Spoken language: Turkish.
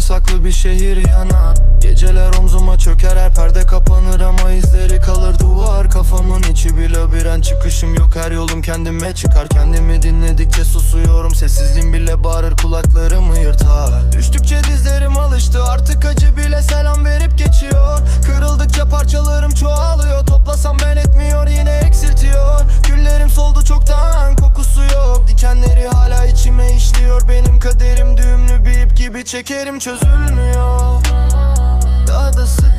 İçimde saklı bir şehir yanar Geceler omzuma çöker her perde kapanır ama izleri kalır duvar. Kafamın içi bir labirent çıkışım yok her yolum kendime çıkar. Kendimi dinledikçe susuyorum sessizliğim bile bağırır kulaklarımı yırtar bir çekerim çözülmüyor. Daha da sıkıştırıyor